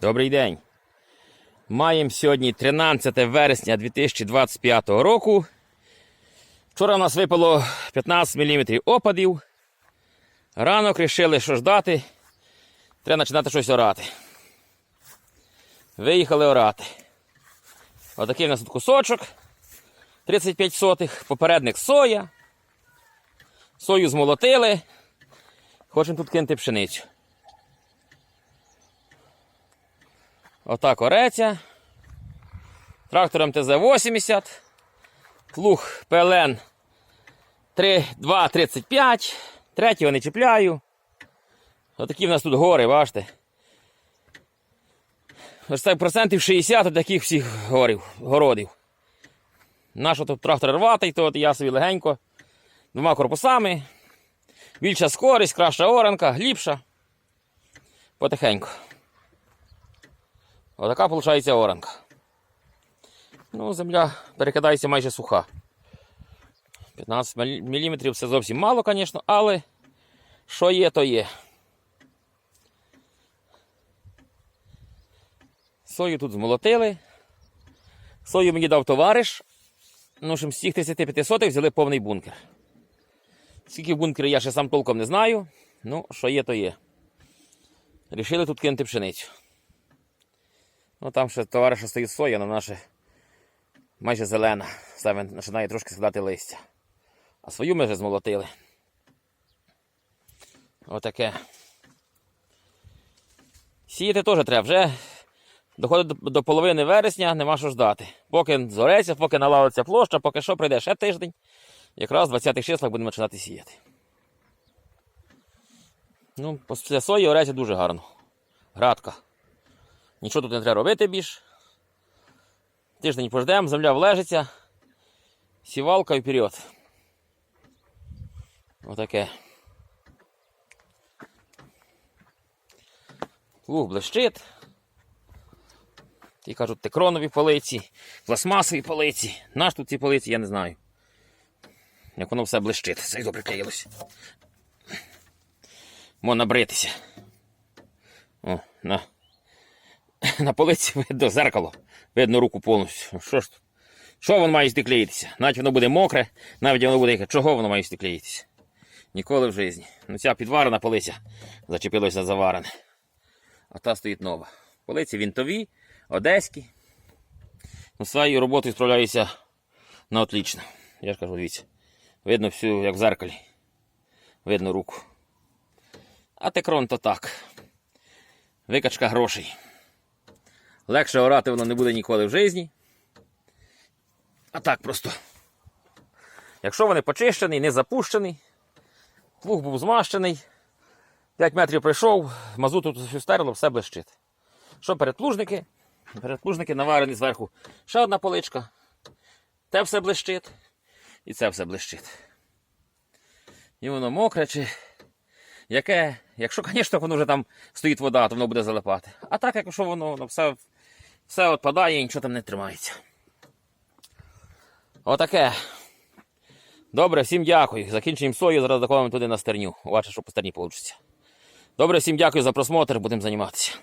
Добрий день. Маємо сьогодні 13 вересня 2025 року. Вчора у нас випало 15 мм опадів. Ранок вирішили, що ждати. Треба починати щось орати. Виїхали орати. Отакий у нас тут кусочок. 35 сотих. Попередник соя. Сою змолотили. Хочемо тут кинути пшеницю. Отак ореться. Трактором ТЗ-80. Плуг ПЛН 2,35. Третього не чіпляю. Отакі в нас тут гори, бачите. Ось так процентів 60 от таких всіх горів, городів. Наш тут трактор рватий, то от я собі легенько. Двома корпусами. Більша скорість, краща оранка, глібша. Потихеньку. Отака виходить оранка. Ну, земля перекидається майже суха. 15 мм це зовсім мало, звісно, але що є, то є. Сою тут змолотили. Сою мені дав товариш. Ну, щоб з цих 35 сотих взяли повний бункер. Скільки в бункері я ще сам толком не знаю. Ну, що є, то є. Рішили тут кинути пшеницю. Ну там ще товариша стоїть соя, але вона майже зелена. Саме починає трошки складати листя. А свою ми вже змолотили. Отаке. Сіяти теж треба. Вже доходить до, половини вересня, нема що ждати. Поки зореться, поки наладиться площа, поки що прийде ще тиждень. Якраз в 20-х числах будемо починати сіяти. Ну, після сої ореться дуже гарно. Градка. Нічого тут не треба робити більш. Тиждень пождемо, земля влежиться. Сівалка і вперед. Отаке. Луг блищить. Ті кажуть, текронові полиці, пластмасові полиці. Наш тут ці полиці, я не знаю. Як воно все блищить. Це добре приклеїлось. Можна бритися. О, на. На полиці видно зеркало. Видно руку повністю. Що ж тут? Що воно має сюди? Навіть воно буде мокре, навіть воно буде. Чого воно має сюди? Ніколи в житті. Ну ця підварена полиця зачепилася за заварене. А та стоїть нова. Полиці вінтові, одеські. Ну, своєю роботою справляюся на отлично. Я ж кажу, дивіться. Видно всю, як в зеркалі. Видно руку. А текрон то так. Викачка грошей. Легше орати воно не буде ніколи в житті. А так просто. Якщо вони почищений, не запущений, плуг був змащений, 5 метрів пройшов, мазуту тут стерло, все блищить. Що передплужники? Передплужники наварені зверху. Ще одна поличка. Те все блищить. І це все блищить. І воно мокре чи яке. Якщо, звісно, воно вже там стоїть вода, то воно буде залипати. А так, якщо воно, воно все, все відпадає і нічого там не тримається. Отаке. Добре, всім дякую. Закінчуємо сою, зараз доходимо туди на стерню. Бачиш, що по стерні вийде. Добре, всім дякую за просмотр, будемо займатися.